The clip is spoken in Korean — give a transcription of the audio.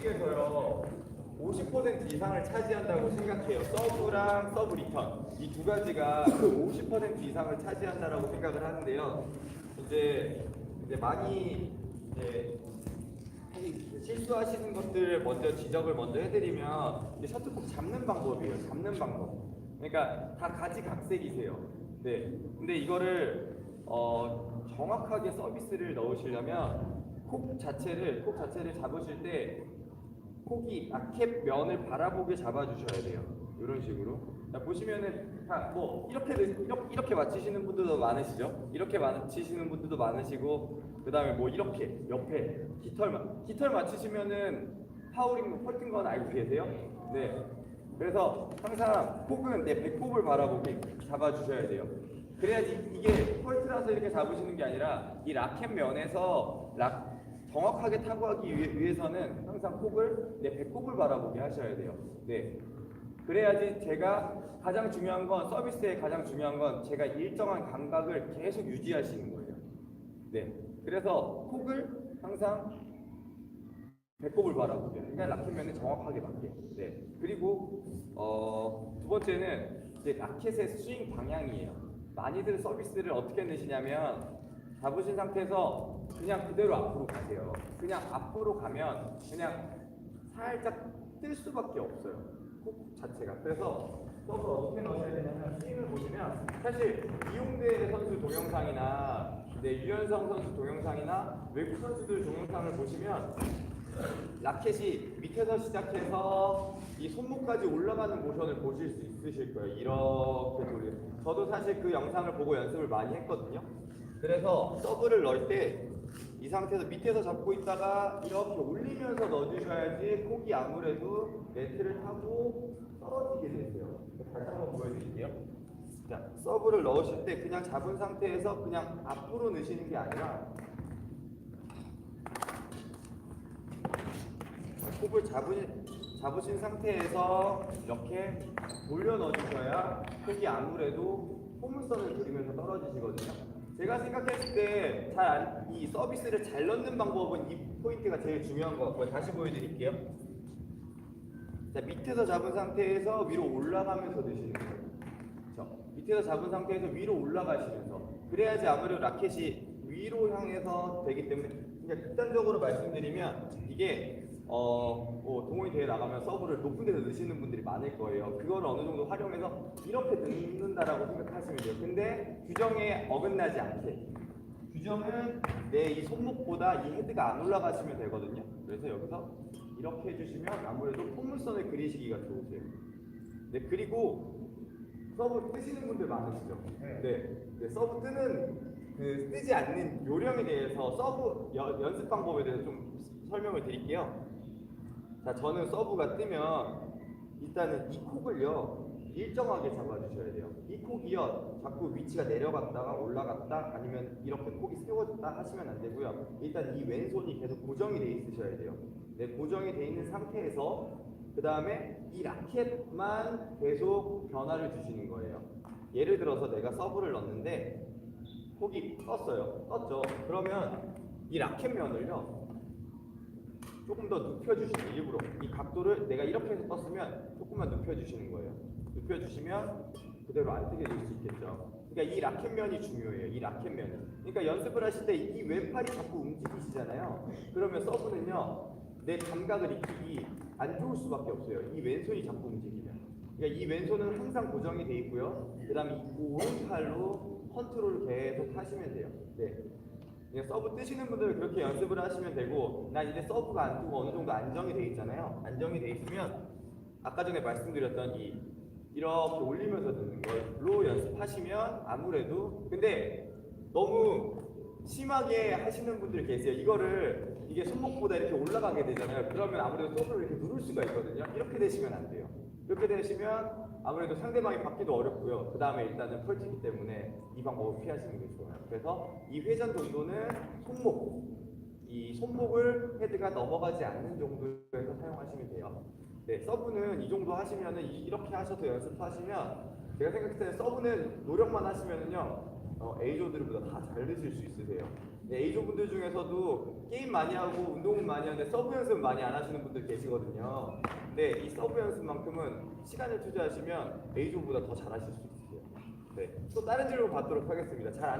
중에서요 50% 이상을 차지한다고 생각해요. 서브랑 서브 리턴 이 두 가지가 50% 이상을 차지한다라고 생각을 하는데요. 이제 이제 많이 이제 실수하시는 것들 먼저 지적을 먼저 해드리면 셔틀콕 잡는 방법이에요. 잡는 방법. 그러니까 다 가지각색이세요. 네. 근데 이거를 어, 정확하게 서비스를 넣으시려면 콕 자체를 콕 자체를 잡으실 때 콕이 라켓 면을 바라보게 잡아주셔야 돼요. 이런 식으로. 자, 보시면은 다뭐 이렇게 이렇게, 이렇게 맞히시는 분들도 많으시죠? 이렇게 맞히시는 분들도 많으시고 그 다음에 뭐 이렇게 옆에 깃털 맞 깃털 맞히시면은 파울인 펄tin 건 알고 계세요? 네. 그래서 항상 콕은 내 배꼽을 바라보게 잡아주셔야 돼요. 그래야지 이게 펄트라서 이렇게 잡으시는 게 아니라 이 라켓 면에서 락 정확하게 타구하기 위해, 위해서는 항상 콕을 내 배꼽을 바라보게 하셔야 돼요. 네. 그래야지 제가 가장 중요한 건 서비스의 가장 중요한 건 제가 일정한 감각을 계속 유지하시는 거예요. 네. 그래서 콕을 항상 배꼽을 바라보게. 그러니까 라켓면에 정확하게 맞게. 네. 그리고 어, 두 번째는 이제 라켓의 스윙 방향이에요. 많이들 서비스를 어떻게 내시냐면 잡으신 상태에서 그냥 그대로 앞으로 가세요. 그냥 앞으로 가면 그냥 살짝 뜰 수밖에 없어요. 콕 자체가. 그래서 서브 어떻게 넣으셔야 되냐면 스윙을 보시면 사실 이용대 선수 동영상이나 네, 유현성 선수 동영상이나 외국 선수들 동영상을 보시면 라켓이 밑에서 시작해서 이 손목까지 올라가는 모션을 보실 수 있으실 거예요. 이렇게 돌려. 저도 사실 그 영상을 보고 연습을 많이 했거든요. 그래서 서브를 넣을 때 이 상태에서 밑에서 잡고 있다가 이렇게 올리면서 넣어주셔야지 콕이 아무래도 네트를 타고 떨어지게 되세요. 다시 한번 보여드릴게요. 자, 서브를 넣으실 때 그냥 잡은 상태에서 그냥 앞으로 넣으시는 게 아니라 콕을 잡으신, 잡으신 상태에서 이렇게 돌려 넣어주셔야 콕이 아무래도 포물선을 그리면서 떨어지시거든요. 제가 생각했을 때 잘 이 서비스를 잘 넣는 방법은 이 포인트가 제일 중요한 것 같고요. 다시 보여드릴게요. 자 밑에서 잡은 상태에서 위로 올라가면서 드시는 거예요. 그렇죠? 밑에서 잡은 상태에서 위로 올라가시면서 그래야지 아무래도 라켓이 위로 향해서 되기 때문에 그냥 극단적으로 말씀드리면 이게 어, 뭐 동호회 대회 나가면 서브를 높은 데서 넣으시는 분들이 많을 거예요. 그걸 어느 정도 활용해서 이렇게 넣는다라고 생각하시면 돼요. 근데 규정에 어긋나지 않게 규정은 내 이 손목보다 이 헤드가 안 올라가시면 되거든요. 그래서 여기서 이렇게 해주시면 아무래도 포물선을 그리시기가 좋으세요. 네, 그리고 서브 뜨시는 분들 많으시죠? 네. 네, 서브 뜨는 그 뜨지 않는 요령에 대해서 서브 연, 연습 방법에 대해서 좀 설명을 드릴게요. 자, 저는 서브가 뜨면 일단은 이 콕을요 일정하게 잡아주셔야 돼요. 이 콕이요 자꾸 위치가 내려갔다가 올라갔다 아니면 이렇게 콕이 세워졌다 하시면 안 되고요. 일단 이 왼손이 계속 고정이 돼 있으셔야 돼요. 네, 고정이 돼 있는 상태에서 그 다음에 이 라켓만 계속 변화를 주시는 거예요. 예를 들어서 내가 서브를 넣는데 콕이 떴어요. 떴죠. 그러면 이 라켓 면을요 조금 더 눕혀주시는 일부러 이 각도를 내가 이렇게 해서 떴으면 조금만 눕혀주시는 거예요. 눕혀주시면 그대로 안 뜨게 될 수 있겠죠. 그러니까 이 라켓면이 중요해요. 이 라켓면이. 그러니까 연습을 하실 때 이 왼팔이 자꾸 움직이시잖아요. 그러면 서브는요 내 감각을 익히기 안 좋을 수밖에 없어요. 이 왼손이 자꾸 움직이면. 그러니까 이 왼손은 항상 고정이 돼 있고요. 그 다음에 이 오른팔로 컨트롤을 계속 하시면 돼요. 네. 그냥 서브 뜨시는 분들은 그렇게 연습을 하시면 되고 난 이제 서브가 안 뜨고 어느 정도 안정이 돼 있잖아요. 안정이 돼 있으면 아까 전에 말씀드렸던 이 이렇게 올리면서 듣는 걸로 연습하시면 아무래도 근데 너무 심하게 하시는 분들 계세요. 이거를 이게 손목보다 이렇게 올라가게 되잖아요 그러면 아무래도 손으로 이렇게 누를 수가 있거든요 이렇게 되시면 안 돼요 이렇게 되시면 아무래도 상대방이 받기도 어렵고요. 그 다음에 일단은 펼치기 때문에 이 방법을 피하시는 게 좋아요. 그래서 이 회전 정도는 손목, 이 손목을 헤드가 넘어가지 않는 정도에서 사용하시면 돼요. 네, 서브는 이 정도 하시면은 이- 이렇게 하셔서 연습하시면 제가 생각했을 때 서브는 노력만 하시면은요 어, A조들보다 다 잘 드실 수 있으세요. 네, A조 분들 중에서도 게임 많이 하고 운동은 많이 하는데 서브 연습 많이 안 하시는 분들 계시거든요. 근데 이 서브 연습만큼은 시간을 투자하시면 A조보다 더 잘하실 수 있으세요. 네, 또 다른 질문 받도록 하겠습니다. 잘안